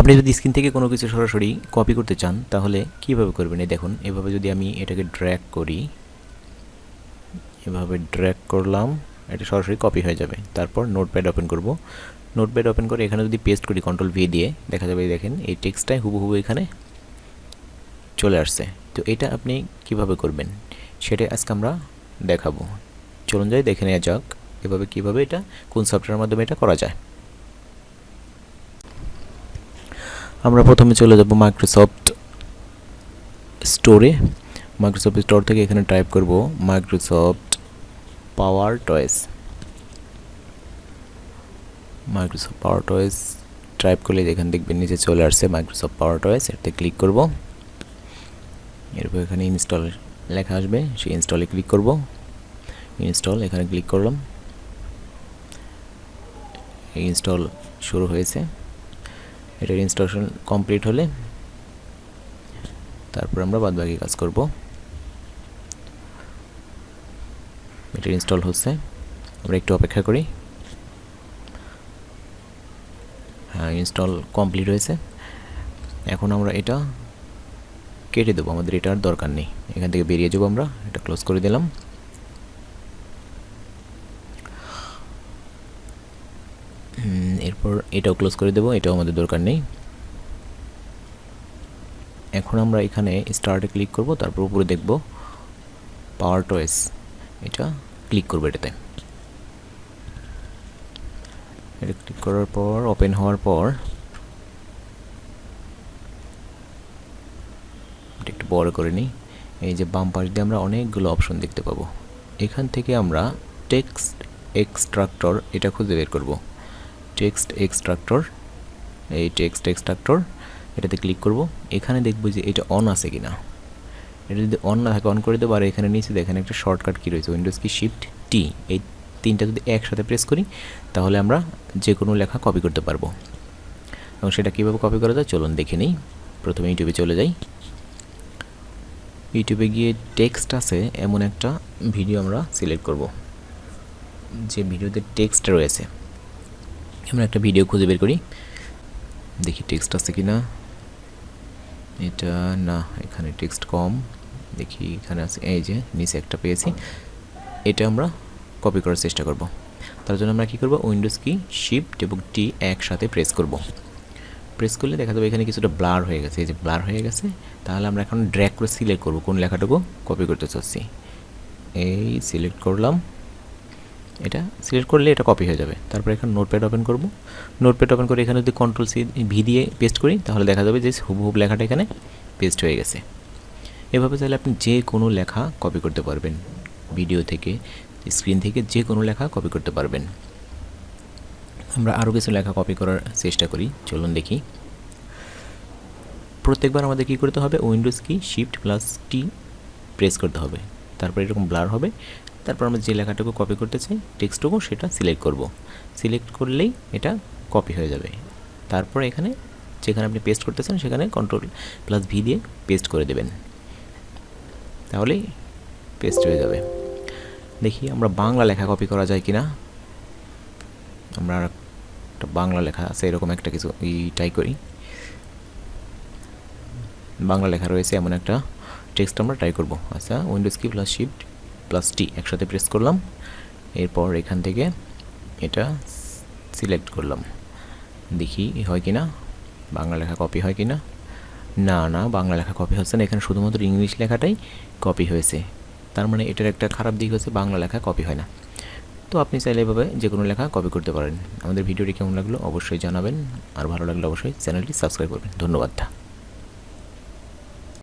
আপনি যদি স্ক্রিন থেকে কোনো কিছু সরাসরি কপি করতে চান, তাহলে কীভাবে করবেন? এই দেখুন, এভাবে যদি আমি এটাকে ড্র্যাগ করি, এভাবে ড্র্যাগ করলাম, এটা সরাসরি কপি হয়ে যাবে। তারপর নোটপ্যাড ওপেন করব। নোটপ্যাড ওপেন করে এখানে যদি পেস্ট করি কন্ট্রোল ভি দিয়ে, দেখা যাবে দেখেন, এই টেক্সটটাই হুবহু এখানে চলে আসছে। তো এটা আপনি কীভাবে করবেন? সেটা আজকে আমরা দেখাবো। চলুন যাই, দেখে নেওয়া যাক, এভাবে কীভাবে এটা, কোন সফটওয়্যারের মাধ্যমে এটা করা যায়। আমরা প্রথমে চলে যাব মাইক্রোসফট স্টোরে মাইক্রোসফট স্টোর থেকে এখানে টাইপ করব Microsoft power toys Microsoft power toys type করলে এখানে দেখবেন নিচে চলে আসছে মাইক্রোসফট পাওয়ার টয়েস এতে ক্লিক করব। এরপর এখানে ইনস্টল লেখা আসবে, সেই ইনস্টলে ক্লিক করব। ইনস্টল এখানে ক্লিক করলাম। ইনস্টল শুরু হয়েছে। এটার ইনস্টলেশন কমপ্লিট হলে তারপর আমরা বাদবাকি কাজ করব। এটা ইনস্টল হচ্ছে। আমরা একটু অপেক্ষা করি। হ্যাঁ ইনস্টল কমপ্লিট হয়েছে। এখন আমরা এটা কেটে দেবো। আমাদের এটা আর দরকার নেই। এখান থেকে বেরিয়ে যাব আমরা। এটা ক্লোজ করে দিলাম। এরপর এটাও ক্লোজ করে দেবো, এটাও আমাদের দরকার নেই। এখন আমরা এখানে স্টার্টে ক্লিক করব, তারপর উপরে দেখব পাওয়ার টয়েস এটা ক্লিক করব এটাতে। এটা ক্লিক করার পর ওপেন হওয়ার পর একটু বড় করে নিই। এই যে বাম পাশ দিয়ে আমরা অনেকগুলো অপশন দেখতে পাবো। এখান থেকে আমরা টেক্সট এক্সট্রাক্টর এটা খুঁজে বের করব। টেক্সট এক্সট্রাক্টর এই টেক্সট এক্সট্রাক্টর এটাতে ক্লিক করব। এখানে দেখব যে এটা অন আছে কিনা। এটা যদি অন না থাকে অন করে দেবো। আর এখানে নিচে দেখেন একটা শর্টকাট কী রয়েছে উইন্ডোজ কি? শিফট টি এই তিনটা যদি একসাথে প্রেস করি, তাহলে আমরা যে কোনো লেখা কপি করতে পারব। এবং সেটা কীভাবে কপি করা যায়? চলুন দেখে নিই। প্রথমে ইউটিউবে চলে যাই। ইউটিউবে গিয়ে টেক্সট আছে, এমন একটা ভিডিও আমরা সিলেক্ট করব। যে ভিডিওতে টেক্সট রয়েছে। আমরা একটা ভিডিও খুঁজে বের করি। দেখি টেক্সট আছে কি না এটা না, এখানে টেক্সট কম। দেখি এখানে আছে, এই যে নিচে একটা পেয়েছি। এটা আমরা কপি করার চেষ্টা করব। তার জন্য আমরা কী করব? উইন্ডোজ কি শিফট এবং টি একসাথে প্রেস করব। প্রেস করলে দেখা যাবে এখানে কিছুটা ব্লার হয়ে গেছে। এই যে ব্লার হয়ে গেছে, তাহলে আমরা এখন ড্র্যাগ করে সিলেক্ট করব। কোন লেখাটুকু কপি করতে চাচ্ছি। এই সিলেক্ট করলাম। এটা সিলেক্ট করলে এটা কপি হয়ে যাবে। তারপর এখানে নোটপ্যাড ওপেন করব। নোটপ্যাড ওপেন করে এখানে যদি কন্ট্রোল সি ভি দিয়ে পেস্ট করি, তাহলে দেখা যাবে যে হুবহুব লেখাটা এখানে পেস্ট হয়ে গেছে। এভাবে চাইলে আপনি যে কোনো লেখা কপি করতে পারবেন। ভিডিও থেকে স্ক্রিন থেকে যে কোনো লেখা কপি করতে পারবেন। আমরা আরও কিছু লেখা কপি করার চেষ্টা করি। চলুন দেখি। প্রত্যেকবার আমাদের কী করতে হবে? উইন্ডোজ কি শিফট প্লাস টি প্রেস করতে হবে। তারপর এরকম ব্লার হবে। তারপর আমরা যে লেখাটুকু কপি করতে চাই টেক্সটটুকু সেটা সিলেক্ট করব। সিলেক্ট করলেই এটা কপি হয়ে যাবে। তারপর এখানে যেখানে আপনি পেস্ট করতে চান, সেখানে কন্ট্রোল প্লাস ভি দিয়ে পেস্ট করে দেবেন। তাহলেই পেস্ট হয়ে যাবে। দেখি আমরা বাংলা লেখা কপি করা যায় কি না আমরা একটা বাংলা লেখা আছে, এরকম একটা কিছু এইটাই করি। বাংলা লেখা রয়েছে এমন একটা টেক্সট আমরা ট্রাই করব। আচ্ছা উইন্ডোজ কি প্লাস শিফট প্লাস টি একসাথে প্রেস করলাম। এরপর এখান থেকে এটা সিলেক্ট করলাম। দেখি হয় কি না বাংলা লেখা কপি হয় কি না না না বাংলা লেখা কপি হচ্ছে না। এখানে শুধুমাত্র ইংলিশ লেখাটাই কপি হয়েছে। তার মানে এটার একটা খারাপ দিক হচ্ছে বাংলা লেখা কপি হয় না। তো আপনি চাইলে এভাবে যে কোনো লেখা কপি করতে পারেন। আমাদের ভিডিওটি কেমন লাগল অবশ্যই জানাবেন। আর ভালো লাগলে অবশ্যই চ্যানেলটি সাবস্ক্রাইব করবেন। ধন্যবাদ।